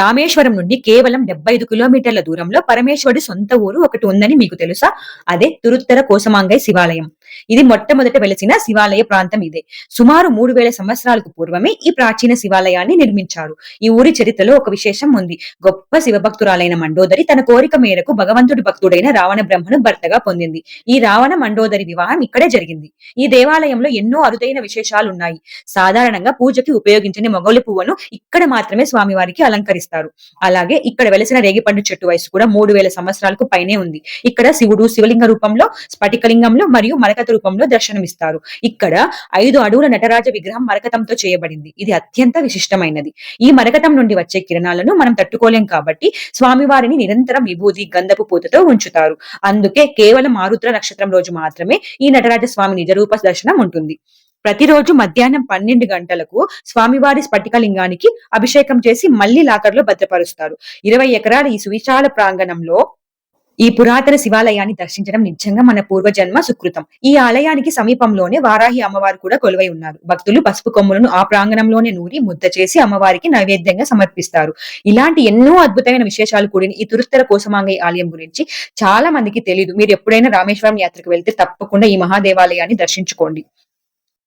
రామేశ్వరం నుండి కేవలం డెబ్బై ఐదు కిలోమీటర్ల దూరంలో పరమేశ్వరుడి సొంత ఊరు ఒకటి ఉందని మీకు తెలుసా? అదే తురుత్తర కోసమాంగై శివాలయం. ఇది మొట్టమొదట వెలిసిన శివాలయ ప్రాంతం ఇదే. సుమారు మూడు వేల సంవత్సరాలకు పూర్వమే ఈ ప్రాచీన శివాలయాన్ని నిర్మించారు. ఈ ఊరి చరిత్రలో ఒక విశేషం ఉంది. గొప్ప శివభక్తురాలైన మండోదరి తన కోరిక మేరకు భగవంతుడి భక్తుడైన రావణ బ్రహ్మను భర్తగా పొందింది. ఈ రావణ మండోదరి వివాహం ఇక్కడే జరిగింది. ఈ దేవాలయంలో ఎన్నో అరుదైన విశేషాలు ఉన్నాయి సాధారణంగా పూజకి ఉపయోగించని మొగలి పువ్వును ఇక్కడ మాత్రమే స్వామివారికి అలంకరిస్తారు. అలాగే ఇక్కడ వెలిసిన రేగిపండు చెట్టు వయసు కూడా మూడు వేల సంవత్సరాలకు పైనే ఉంది. ఇక్కడ శివుడు శివలింగ రూపంలో స్ఫటికలింగంలో మరియు మరకత రూపంలో దర్శనమిస్తారు. ఇక్కడ ఐదు అడుగుల నటరాజ విగ్రహం మరకతంతో చేయబడింది. ఇది అత్యంత విశిష్టమైనది. ఈ మరకతం నుండి వచ్చే కిరణాలను మనం తట్టుకోలేం కాబట్టి స్వామివారిని నిరంతరం విభూది గంధపు పూతతో ఉంచుతారు. అందుకే కేవలం ఆరుద్ర నక్షత్రం రోజు మాత్రమే ఈ నటరాజ స్వామి నిజరూప దర్శనం ఉంటుంది. ప్రతిరోజు మధ్యాహ్నం పన్నెండు గంటలకు స్వామివారి స్ఫటికలింగానికి అభిషేకం చేసి మళ్ళీ లాకర్లో భద్రపరుస్తారు. ఇరవై ఎకరాల ఈ సువిశాల ప్రాంగణంలో ఈ పురాతన శివాలయాన్ని దర్శించడం నిజంగా మన పూర్వజన్మ సుకృతం. ఈ ఆలయానికి సమీపంలోనే వారాహి అమ్మవారు కూడా కొలువై ఉన్నారు. భక్తులు పసుపు కొమ్ములను ఆ ప్రాంగణంలోనే నూరి ముద్ద చేసి అమ్మవారికి నైవేద్యంగా సమర్పిస్తారు. ఇలాంటి ఎన్నో అద్భుతమైన విశేషాలు కూడిన ఈ తురుత్తర కోసమాంగ ఆలయం గురించి చాలా మందికి తెలియదు మీరు ఎప్పుడైనా రామేశ్వరం యాత్రకు వెళ్తే తప్పకుండా ఈ మహాదేవాలయాన్ని దర్శించుకోండి.